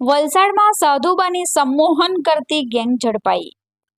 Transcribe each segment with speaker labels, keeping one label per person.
Speaker 1: વલસાડમાં સાધુ બની સંમોહન કરતી ગેંગ ઝડપાઈ.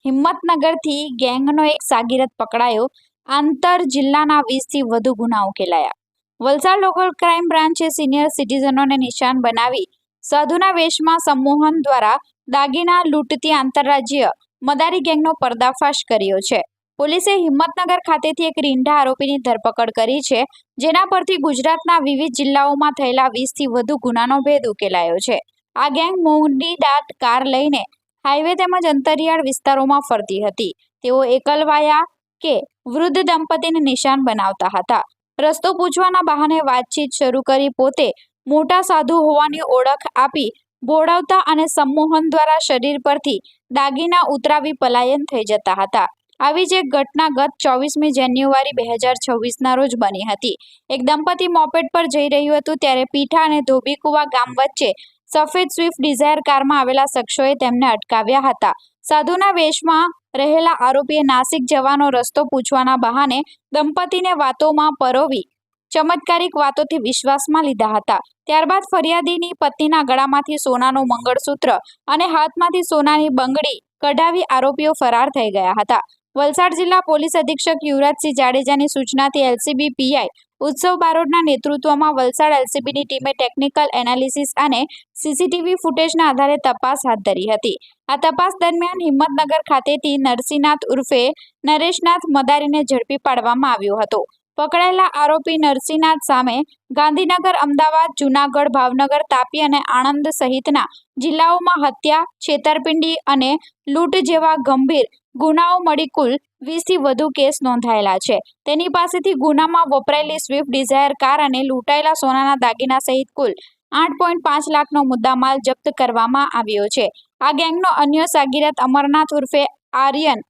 Speaker 1: હિંમતનગરથી ગેંગનો એક સાગીરત પકડાયો. આંતર જિલ્લાના વીસથી વધુ ગુના ઉકેલાયા વલસાડ લોકલ ક્રાઇમ બ્રાન્ચે સિનિયર સિટીઝનોને નિશાન બનાવી સાધુના વેશમાં સંમોહન દ્વારા દાગીના લૂંટતી આંતરરાજ્ય મદારી ગેંગનો પર્દાફાશ કર્યો છે. પોલીસે હિંમતનગર ખાતેથી એક રીંઢા આરોપીની ધરપકડ કરી છે, જેના પરથી ગુજરાતના વિવિધ જિલ્લાઓમાં થયેલા વીસથી વધુ ગુનાનો ભેદ ઉકેલાયો છે. આ ગેંગ મોંઘી દાંત કાર લઈને હાઈવે તેમજ અંતરિયાળ વિસ્તારોમાં ફરતી હતી. તેઓ એકલવાયા કે વૃદ્ધ દંપતીને નિશાન બનાવતા હતા. રસ્તો પૂછવાના બહાને વાતચીત શરૂ કરી પોતે મોટા સાધુ હોવાની ઓળખ આપી ભોળાવતા અને સંમોહન દ્વારા શરીર પરથી દાગીના ઉતરાવી પલાયન થઈ જતા હતા. આવી જ એક ઘટના ગત ચોવીસમી જાન્યુઆરી બે હજાર છવ્વીસના રોજ બની હતી. એક દંપતી મોપેડ પર જઈ રહ્યું હતું ત્યારે પીઠા અને ધોબીકુવા ગામ વચ્ચે સફેદ સ્વિફ્ટ ડિઝાયર કારમાં આવેલા શખ્સોએ તેમને અટકાવ્યા હતા. સાધુના વેશમાં રહેલા આરોપીએ નાસિક જવાનો રસ્તો પૂછવાના બહાને દંપતીને વાતોમાં પરોવી ચમત્કારિક વાતોથી વિશ્વાસમાં લીધા હતા. ત્યારબાદ ફરિયાદીની પત્નીના ગળામાંથી સોનાનું મંગળસૂત્ર અને હાથમાંથી સોનાની બંગડી કઢાવી આરોપીઓ ફરાર થઈ ગયા હતા. વલસાડ જિલ્લા પોલીસ અધિક્ષક યુવરાજસિંહ જાડેજાની સૂચનાથી એલસીબી પીઆઈ ઉત્સવ બારોટના નેતૃત્વમાં વલસાડ એલસીબીની ટીમે ટેકનિકલ એનાલિસિસ અને સીસીટીવી ફૂટેજના આધારે તપાસ હાથ ધરી હતી. આ તપાસ દરમિયાન હિંમતનગર ખાતેથી નરસિંહનાથ ઉર્ફે નરેશનાથ મદારીને ઝડપી પાડવામાં આવ્યો હતો. પકડાયેલા આરોપી નરસિંહનાથ સામે ગાંધીનગર, અમદાવાદ, જુનાગઢ, ભાવનગર, તાપી અને આણંદ સહિતના જિલ્લાઓમાં હત્યા, છેતરપિંડી અને લૂંટ જેવા ગંભીર ગુનાઓ મળી કુલ વીસથી વધુ કેસ નોંધાયેલા છે. તેની પાસેથી ગુનામાં વપરાયેલી સ્વિફ્ટ, ડિઝાયર કાર અને લૂંટાયેલા સોનાના દાગીના સહિત કુલ આઠ પોઈન્ટ પાંચ લાખનો મુદ્દામાલ જપ્ત કરવામાં આવ્યો છે. આ ગેંગનો અન્ય સાગીરત અમરનાથ ઉર્ફે આર્યન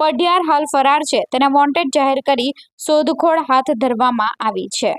Speaker 1: પઢિયાર હાલ ફરાર છે. તેને વોન્ટેડ જાહેર કરી શોધખોળ હાથ ધરવામાં આવી છે.